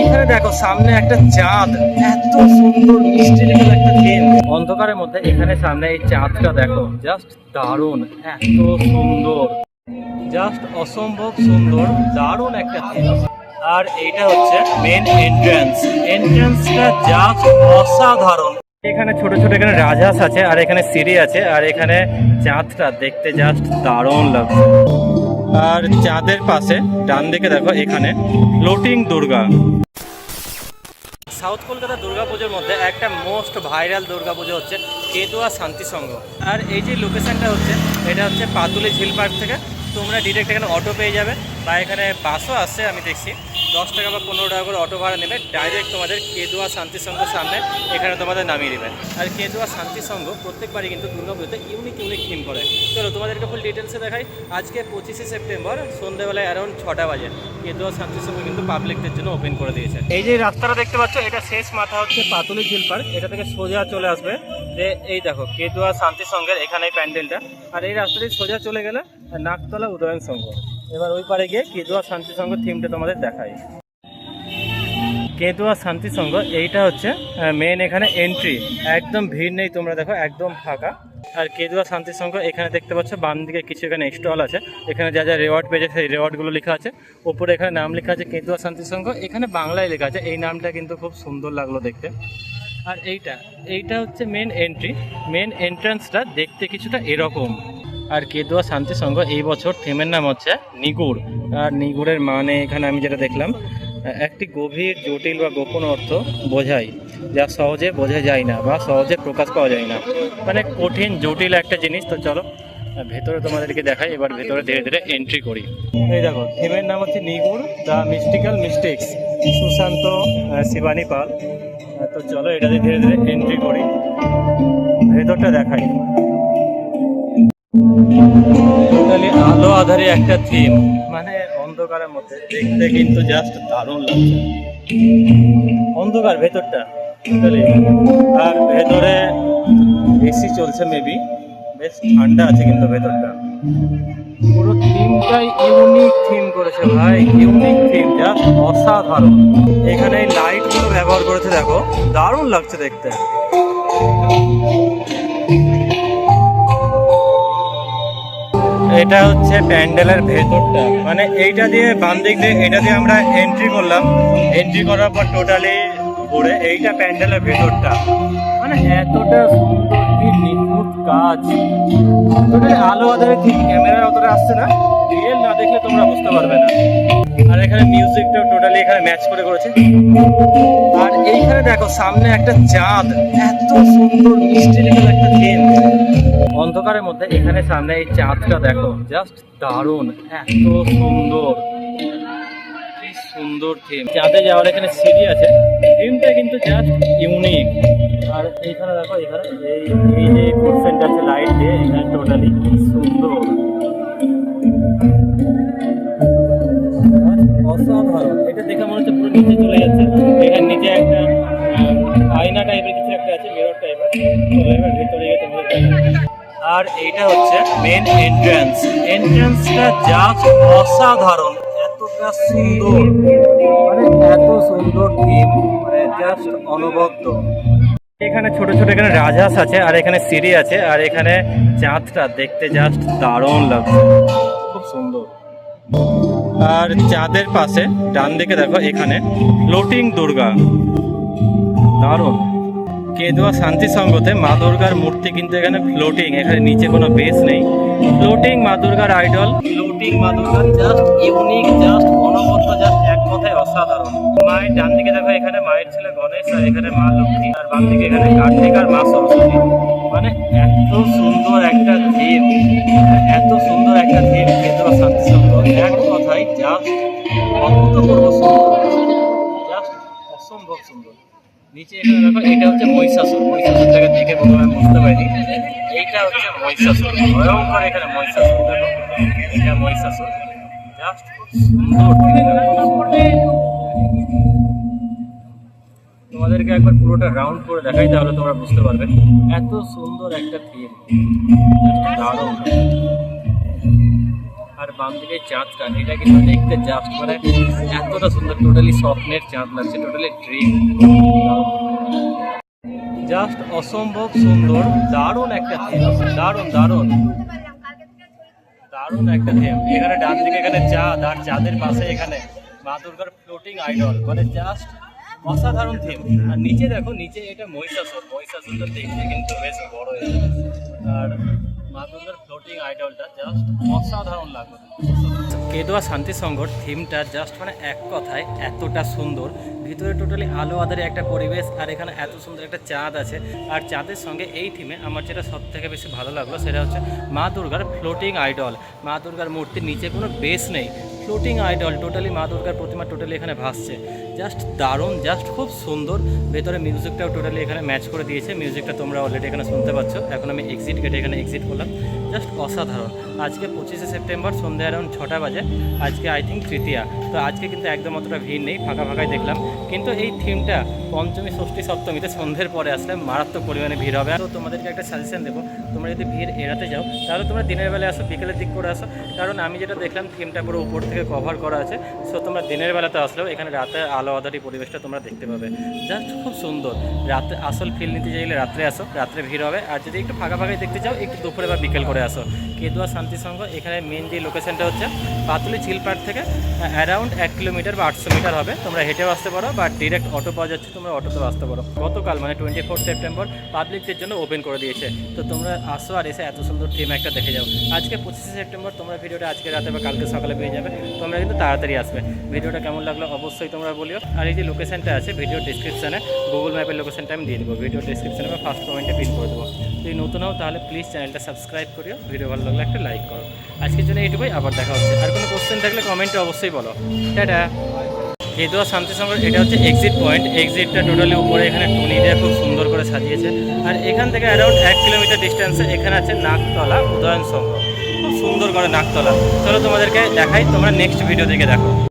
এইখানে দেখো, সামনে একটা চাঁদ। এত সুন্দর মিষ্টি লেখার একটা থিম অন্ধকারের মধ্যে এখানে সামনে এই চাঁদটা দেখো জাস্ট দারুণ, এত সুন্দর। জাস্ট অসম্ভব সুন্দর, দারুণ একটা থিম আর এইটা হচ্ছে মেন এন্ট্রান্স এন্ট্রান্সটা জাস্ট অসাধারণ। এখানে ছোট ছোট এখানে রাজহাঁস আছে, আর এখানে সিঁড়ি আছে, আর এখানে চাঁদটা দেখতে জাস্ট দারুণ লাগছে। আর চাঁদের পাশে ডান দিকে দেখো, এখানে ফ্লোটিং দুর্গা। সাউথ কলকাতা দুর্গাপুজোর মধ্যে একটা মোস্ট ভাইরাল দুর্গাপুজো হচ্ছে কেতুয়া শান্তি সংঘ। আর এই যে লোকেশানটা হচ্ছে, এটা হচ্ছে পাতুলি ঝিল পার্ক থেকে। তোমরা ডিরেক্ট এখানে অটো পেয়ে যাবে। বা এখানে বাসও আসছে, আমি দেখছি। দশ টাকা বা পনেরো টাকা করে অটো ভাড়া নেবে ডাইরেক্ট তোমাদের কেদুয়া শান্তি সংঘের সামনে এখানে তোমাদের নামিয়ে দেবে। আর কেদুয়া শান্তি সংঘ প্রত্যেকবারই কিন্তু দুর্গাপুজোতে ইউনিক ইউনিক থিম করে। চলো তোমাদেরকে ফুল ডিটেলসে দেখাই। আজকে পঁচিশে সেপ্টেম্বর সন্ধ্যেবেলায় অ্যারাউন্ড ছটা বাজে। কেদুয়া শান্তি সংঘ কিন্তু পাবলিকদের জন্য ওপেন করে দিয়েছে। এই যে রাস্তাটা দেখতে পাচ্ছ, এটা শেষ মাথা হচ্ছে পাতুলি ঝিল পার্ক এটা থেকে সোজা চলে আসবে। যে এই দেখো, কেদুয়া শান্তি সংঘের এখানে প্যান্ডেলটা। আর এই রাস্তাটি সোজা চলে গেলে নাকতলা উদয়ন সংঘ। এবার ওই পারে গিয়ে কেদুয়া শান্তি সংঘ থিমটা তোমাদের দেখাই। কেদুয়া শান্তি সংঘ, এইটা হচ্ছে মেন এখানে এন্ট্রি একদম ভিড় নেই তোমরা দেখো, একদম ফাঁকা। আর কেদুয়া শান্তি সংঘ, এখানে দেখতে পাচ্ছ, বাম দিকে কিছু এখানে স্টল আছে। এখানে যা যা রেওয়ার্ড পেয়েছে সেই রেওয়ার্ডগুলো লেখা আছে। ওপরে এখানে নাম লেখা আছে কেদুয়া শান্তি সংঘ। এখানে বাংলায় লেখা আছে, এই নামটা কিন্তু খুব সুন্দর লাগল দেখতে। আর এইটা এইটা হচ্ছে মেন এন্ট্রি মেন এন্ট্রান্সটা দেখতে কিছুটা এরকম। আর কেদুয়া শান্তি সংঘ এই বছর থিমের নাম হচ্ছে নিগুড় আর নিগুড়ের মানে এখানে আমি যেটা দেখলাম একটি গভীর, জটিল বা গোপন অর্থ বোঝায়, যা সহজে বোঝা যায় না বা সহজে প্রকাশ পাওয়া যায় না। মানে কঠিন, জটিল একটা জিনিস, তো চলো ভেতরে তোমাদেরকে দেখাই, এবার ভেতরে ধীরে ধীরে এন্ট্রি করি। এই দেখো, থিমের নাম হচ্ছে নিগুড় the mystical mistakes, Sushanta Shibani Pal. তো চলো এটাতে ধীরে ধীরে এন্ট্রি করি। ভেতরটা দেখাই। টোটালি আলো আধারে একটা থিম মানে অন্ধকারের মধ্যে দেখতে কিন্তু জাস্ট দারুণ লাগছে। অন্ধকার ভেতরটা টোটালি আর ভেতরে এসি চলছে মেবি বেশ ঠান্ডা আছে কিন্তু ভেতরটা। পুরো থিমটাই ইউনিক থিম করেছে ভাই ইউনিক থিম জাস্ট অসাধারণ। এখানে লাইটগুলো ব্যবহার করেছে দেখো, দারুণ লাগছে দেখতে। এটা হচ্ছে প্যান্ডেলের ভেতরটা। মানে এইটা দিয়ে বাম দিক দিয়ে, এটা দিয়ে আমরা এন্ট্রি করলাম। এন্ট্রি করার পর টোটালি ঘুরে এইটা প্যান্ডেলের ভেতরটা। মানে এতটা সুন্দর নিখুঁত কাজ। টোটালি আলো আধারে ঠিক ক্যামেরার অতটা আসছে না? রিয়েল না দেখলে তোমরা বুঝতে পারবে না। আর এখানে মিউজিকটাও টোটালি এখানে ম্যাচ করে করেছে আর এইখানে দেখো, সামনে একটা চাঁদ। এত সুন্দর, মিষ্টি লেখার একটা থিম অন্ধকারের মধ্যে এখানে সামনে এই চাঁদটা দেখো জাস্ট দারুণ। এত সুন্দর। কি সুন্দর থিম চাঁদে যাওয়ার এখানে সিঁড়ি আছে। থিমটা কিন্তু জাস্ট ইউনিক আর এইখানে দেখো, এখানে এই এই যে পোর্শনটা আছে লাইট দিয়ে এখানে টোটালি সুন্দর। নিচে চলে যাচ্ছে। এখানে নিচে একটা আয়না টাইপের কিছু একটা আছে মিরর টাইপের এবার ভেতরে গিয়ে আর এইটা হচ্ছে মেন এন্ট্রান্স এন্ট্রান্সটা জাস্ট অসাধারণ। এতটা সুন্দর। মানে এত সুন্দর থিম মানে জাস্ট অনবদ্য। এখানে ছোট ছোট এখানে রাজহাঁস আছে, আর এখানে সিঁড়ি আছে, আর এখানে চাঁদটা দেখতে জাস্ট দারুণ লাগছে। খুব সুন্দর। আর চাঁদের পাশে, ডান দিকে দেখো এখানে ফ্লোটিং দুর্গা। দারুণ। কেদুয়া শান্তি সংঘতে মা দুর্গার মূর্তি কিন্তু এখানে ফ্লোটিং এখানে নিচে কোনো বেস নেই। ফ্লোটিং মা দুর্গার আইডল ফ্লোটিং মা দুর্গার জাস্ট ইউনিক জাস্ট অনবদ্য জাস্ট এক কথায় অসাধারণ। মায়ের ডান দিকে দেখো এখানে মায়ের ছেলে গণেশ আর এখানে মা লক্ষ্মী। আর বাম দিকে এখানে কার্তিক আর মা সরস্বতী। মানে এত সুন্দর একটা থিম এত সুন্দর একটা থিম কেদুয়া শান্তি এক কথায় জাস্ট অভূতপূর্ব সুন্দর। জাস্ট অসম্ভব সুন্দর। নিচে দেখো, এটা হচ্ছে মহিষাসুর। মহিষাসুরটাকে দেখে প্রথমে বুঝতে পারিনি এইটা হচ্ছে মহিষাসুর। ভয়ঙ্কর এখানে মহিষাসুর দেখো। এটা মহিষাসুর। জাস্ট তোমাদেরকে একবার পুরোটা রাউন্ড করে দেখাই, তাহলে তোমরা বুঝতে পারবে। এত সুন্দর একটা থিম দারুণ। আর বাম দিকে চাঁদটা এটা কিন্তু দেখতে জাস্ট মানে এতটা সুন্দর টোটালি স্বপ্নের চাঁদ লাগছে টোটালি ড্রিম জাস্ট অসম্ভব সুন্দর, দারুণ একটা থিম দারুণ দারুণ। দারুণ একটা থিম এখানে ডান দিকে এখানে চাঁদ, আর চাঁদের পাশে এখানে মা দুর্গার ফ্লোটিং আইডল মানে জাস্ট অসাধারণ থিম আর নিচে দেখো নিচে এটা মহিষাসুর। মহিষাসুরটা দেখতে কিন্তু বেশ বড় আর মা দুর্গার ফ্লোটিং আইডলটা জাস্ট অসাধারণ লাগল। কেদোয়া শান্তি সংঘর থিমটা জাস্ট মানে এক কথায় এতটা সুন্দর। ভিতরে টোটালি আলো আধারে একটা পরিবেশ আর এখানে এত সুন্দর একটা চাঁদ আছে। আর চাঁদের সঙ্গে এই থিমে আমার যেটা সব থেকে বেশি ভালো লাগল সেটা হচ্ছে মা দুর্গার ফ্লোটিং আইডল মা দুর্গার মূর্তির নিচে কোনো বেস নেই। ফ্লোটিং আইডল টোটালি মা দুর্গার প্রতিমা টোটালি এখানে ভাসছে। জাস্ট দারুণ জাস্ট খুব সুন্দর। ভেতরে মিউজিকটাও টোটালি এখানে ম্যাচ করে দিয়েছে। মিউজিকটা তোমরা অলরেডি এখানে শুনতে পাচ্ছ। এখন আমি এক্সিট গেটে এখানে এক্সিট করলাম। জাস্ট অসাধারণ। আজকে পঁচিশে সেপ্টেম্বর সন্ধ্যা অ্যারাউন্ড ছটা বাজে। আজকে আই থিঙ্ক তৃতীয়া। তো আজকে কিন্তু একদম অতটা ভিড় নেই, ফাঁকা ফাঁকাই দেখলাম। কিন্তু এই থিমটা পঞ্চমী, ষষ্ঠী, সপ্তমীতে সন্ধ্যের পরে আসলে মারাত্মক পরিমাণে ভিড় হবে। তো তোমাদেরকে একটা সাজেশন দেবো, তোমরা যদি ভিড় এড়াতে যাও, তাহলে তোমরা দিনের বেলা আসো, বিকেলের দিক করে আসো। কারণ আমি যেটা দেখলাম থিমটা পুরো উপর থেকে কভার করা আছে। সো তোমরা দিনের বেলাতে আসলেও এখানে রাতে আলো আধারি পরিবেশটা তোমরা দেখতে পাবে। জাস্ট খুব সুন্দর। রাতে আসল ফিল নিতে চাইলে রাত্রে আসো, রাত্রে ভিড় হবে। আর যদি একটু ফাঁকা ফাঁকাই দেখতে চাও, একটু দুপুরে বা বিকেল করে আসো। কেদুয়া শান্তি সংঘ, এখানে মেন যে লোকেশনটা হচ্ছে, পাতুলি চিলপাট থেকে অ্যারাউন্ড এক কিলোমিটার বা আটশো মিটার হবে। তোমরা হেঁটেও আসতে পারো বা ডিরেক্ট অটো পাওয়া যাচ্ছে তোমরা অটোতেও আসতে পারো। গতকাল মানে টোয়েন্টি ফোর সেপ্টেম্বর পাবলিকদের জন্য ওপেন করে দিয়েছে। তো তোমরা আসো আর এসে এত সুন্দর থিম একটা দেখে যাও। আজকে পঁচিশে সেপ্টেম্বর তোমরা ভিডিওটা আজকে রাতে বা কালকে সকালে পেয়ে যাবে। তোমরা কিন্তু তাড়াতাড়ি আসবে। ভিডিওটা কেমন লাগল অবশ্যই তোমরা বলিও। আর এই যে লোকেশনটা আছে ভিডিও ডিসক্রিপশানে গুগল ম্যাপের লোকেশনটা আমি দিয়ে দেবো। ভিডিও ডিসক্রিপশানে বা ফার্স্ট কমেন্টে পিন করে দেবো। যদি নতুন হও তাহলে প্লিজ চ্যানেলটা সাবস্ক্রাইব করিও। ভিডিও ভালো লাগলে একটা লাইক করো। আজকের জন্য এইটুকুই, আবার দেখা হচ্ছে। আর কোনো কোশ্চেন থাকলে কমেন্টে অবশ্যই বলো। টাটা! কেদুয়া শান্তি সংঘ এটা হচ্ছে এক্সিট পয়েন্ট এক্সিটটা টোটালি উপরে, এখানে টুনি দিয়ে খুব সুন্দর করে সাজিয়েছে। আর এখান থেকে অ্যারাউন্ড এক কিলোমিটার ডিস্টেন্সে এখানে আছে নাকতলা উদয়ন সংঘ খুব সুন্দর করে নাকতলা চলো তোমাদেরকে দেখাই, তোমরা নেক্সট ভিডিও থেকে দেখো।